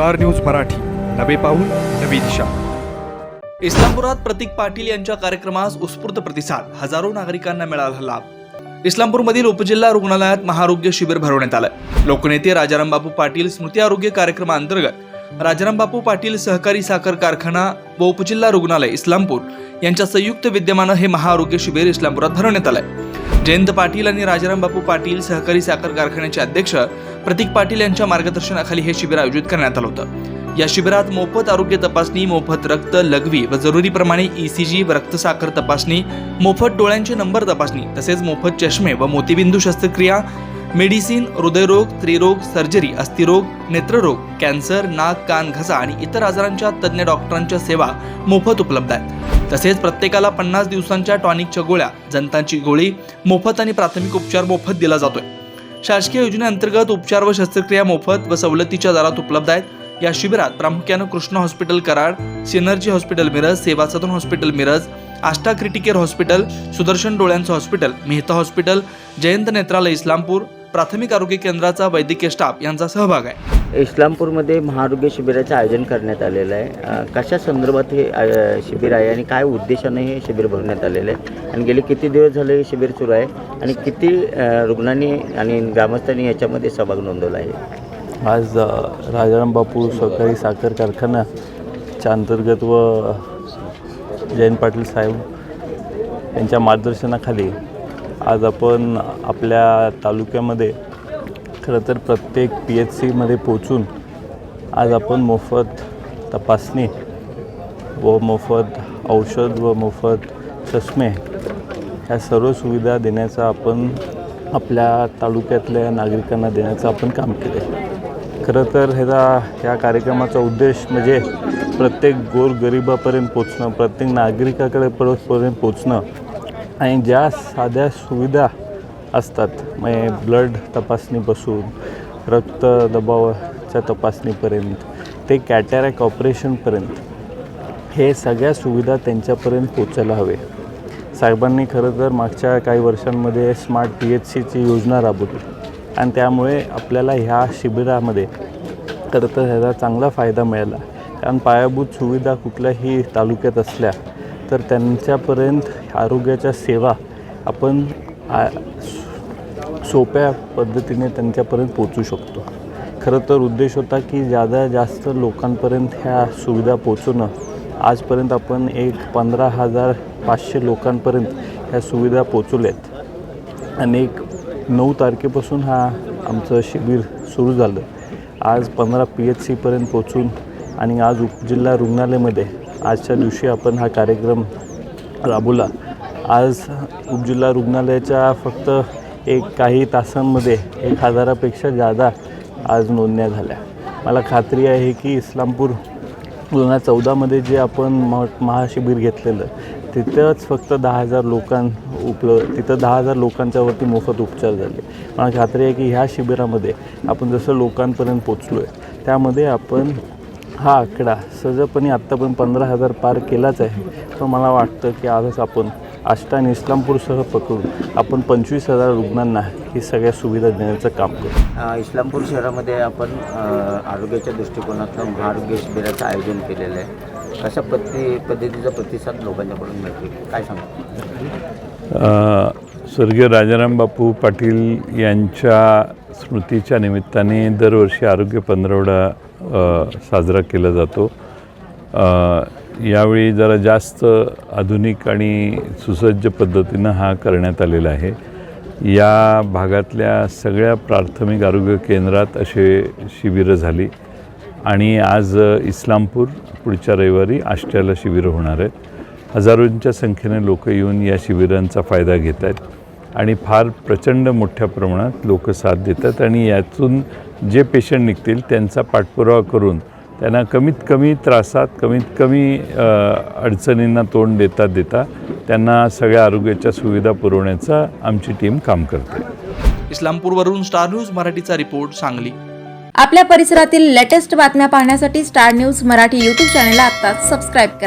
Star news Marathi. नवे पाऊल नवी दिशा. इस्लामपुरात प्रतीक पाटील यांच्या कार्यक्रमास उत्स्फूर्त प्रतिसाद. हजारो नागरिकांना मिळाला लाभ. इस्लामपूरमधील उपजिल्हा रुग्णालयात महाआरोग्य शिबिर भरवण्यात आलं. लोकनेते राजाराम बापू पाटील स्मृती आरोग्य कार्यक्रमाअंतर्गत राजाराम बापू पाटील सहकारी साखर कारखाना व उपजिल्हा रुग्णालय इस्लामपूर यांच्या संयुक्त विद्यमानं हे महाआरोग्य शिबिर इस्लामपुरात भरवण्यात आलंय. जयंत पाटील आणि राजाराम बापू पाटील सहकारी साखर कारखान्याचे अध्यक्ष प्रतीक पाटील यांच्या मार्गदर्शनाखाली हे शिबिर आयोजित करण्यात आलं होतं. या शिबिरात मोफत आरोग्य तपासणी मोफत रक्त लघवी व जरुरीप्रमाणे ईसीजी व रक्तसाखर तपासणी मोफत डोळ्यांचे नंबर तपासणी तसेच मोफत चष्मे व मोतीबिंदू शस्त्रक्रिया मेडिसिन हृदयरोग त्रिरोग सर्जरी अस्थिरोग नेत्ररोग कॅन्सर नाक कान घसा आणि इतर आजारांच्या तज्ज्ञ डॉक्टरांच्या सेवा मोफत उपलब्ध आहेत. तसेच प्रत्येकाला पन्नास दिवसांच्या टॉनिकच्या गोळ्या जंतांची गोळी मोफत आणि प्राथमिक उपचार मोफत दिला जातोय. शासकीय योजनेअंतर्गत उपचार व शस्त्रक्रिया मोफत व सवलतीच्या दरात उपलब्ध आहेत. या शिबिरात प्रामुख्यानं Krishna hospital Karad synergy hospital Miraj Seva Sadan hospital Miraj Ashta Criticare hospital Sudarshan डोळ्यांचं hospital Mehta hospital Jayant Netralaya Islampur प्राथमिक आरोग्य केंद्राचा वैद्यकीय स्टाफ यांचा सहभाग आहे. इस्लामपूरमध्ये महाआरोग्य शिबिराचं आयोजन करण्यात आलेलं आहे. कशा संदर्भात हे शिबिर आहे आणि काय उद्देशाने हे शिबिर भरण्यात आलेलं आहे? आणि गेले किती दिवस झाले हे शिबिर सुरू आहे? आणि किती रुग्णांनी आणि ग्रामस्थांनी याच्यामध्ये सहभाग नोंदवला आहे? आज राजाराम बापू सहकारी साखर कारखानाच्या अंतर्गत व जयंत पाटील साहेब यांच्या मार्गदर्शनाखाली आज आपण आपल्या तालुक्यामध्ये खरं तर प्रत्येक पी एच सीमध्ये पोचून आज आपण मोफत तपासणी व मोफत औषध व मोफत चष्मे ह्या सर्व सुविधा देण्याचा आपण आपल्या तालुक्यातल्या नागरिकांना देण्याचं आपण काम केलं आहे खरं तर ह्याचा ह्या कार्यक्रमाचा उद्देश म्हणजे प्रत्येक गोरगरिबापर्यंत पोचणं प्रत्येक नागरिकाकडे परत पोचणं आणि ज्या साध्या सुविधा असतात. म्हणजे ब्लड तपासणीपासून रक्त दबावाच्या तपासणीपर्यंत ते कॅटॅरॅक ऑपरेशनपर्यंत हे सगळ्या सुविधा त्यांच्यापर्यंत पोचायला हवे. साहेबांनी खरं तर मागच्या काही वर्षांमध्ये स्मार्ट पी एच सीची योजना राबवली. आणि त्यामुळे आपल्याला ह्या शिबिरामध्ये खरं तर ह्याचा चांगला फायदा मिळाला. कारण पायाभूत सुविधा कुठल्याही तालुक्यात असल्या तर त्यांच्यापर्यंत आरोग्याच्या सेवा आपण आ- सोप्या पद्धतीने त्यांच्यापर्यंत पोचू शकतो. खरं तर उद्देश होता की जादा जास्त लोकांपर्यंत ह्या सुविधा पोचवणं आजपर्यंत आपण एक पंधरा हजार पाचशे लोकांपर्यंत ह्या सुविधा पोचवल्यात आणि एक नऊ तारखेपासून हा आमचं शिबिर सुरू झालं. आज पंधरा पी एच सीपर्यंत पोचून आणि आज उपजिल्हा रुग्णालयामध्ये आजच्या दिवशी आपण हा कार्यक्रम राबवला. आज उपजिल्हा रुग्णालयाच्या फक्त एक काही तासांमध्ये एक हजारापेक्षा जादा आज नोंदण्या झाल्या. मला खात्री आहे की इस्लामपूर दोन हजार चौदामध्ये जे आपण म महाशिबिर घेतलेलं तिथंच फक्त दहा हजार लोकां उपल तिथं दहा हजार लोकांच्यावरती मोफत उपचार झाले. मला खात्री आहे की ह्या शिबिरामध्ये आपण जसं लोकांपर्यंत पोचलो आहे त्यामध्ये आपण हा आकडा सहजपणे आत्तापर्यंत पंधरा हजार पार केलाच आहे. पण मला वाटतं की आजच आपण आष्टा आणि इस्लामपूरसह पकडून आपण पंचवीस हजार रुग्णांना ही सगळ्या सुविधा देण्याचं काम करू. इस्लामपूर शहरामध्ये आपण आरोग्याच्या दृष्टिकोनातून महाआरोग्य शिबिराचं आयोजन केलेलं आहे. कशा पद्धती पद्धतीचा प्रतिसाद लोकांच्याकडून मिळतो काय सांगतो अ, स्वर्गीय राजाराम बापू पाटील यांच्या स्मृतीच्या निमित्ताने दरवर्षी आरोग्य पंधरवडा साजरा केला जातो. यावेळी जरा जास्त आधुनिक आणि सुसज्ज पद्धतीनं हा करण्यात आलेला आहे. या भागातल्या सगळ्या प्राथमिक आरोग्य केंद्रात असे शिबिरं झाली. आणि आज इस्लामपूर पुढच्या रविवारी आष्ट्याला शिबिरं होणार आहेत. हजारोंच्या संख्येने लोक येऊन या शिबिरांचा फायदा घेत आहेत. आणि फार प्रचंड मोठ्या प्रमाणात लोक साथ देतात आणि यातून जे पेशंट निघतील त्यांचा पाठपुरावा करून त्यांना कमीत कमी त्रासात कमीत कमी अडचणींना तोंड देता देता त्यांना सगळ्या आरोग्याच्या सुविधा पुरवण्याचा आमची टीम काम करते. इस्लामपूरवरून स्टार न्यूज मराठीचा रिपोर्ट सांगली. आपल्या परिसरातील लेटेस्ट बातम्या पाहण्यासाठी स्टार न्यूज मराठी यूट्यूब चॅनलला आत्ताच सबस्क्राईब करा.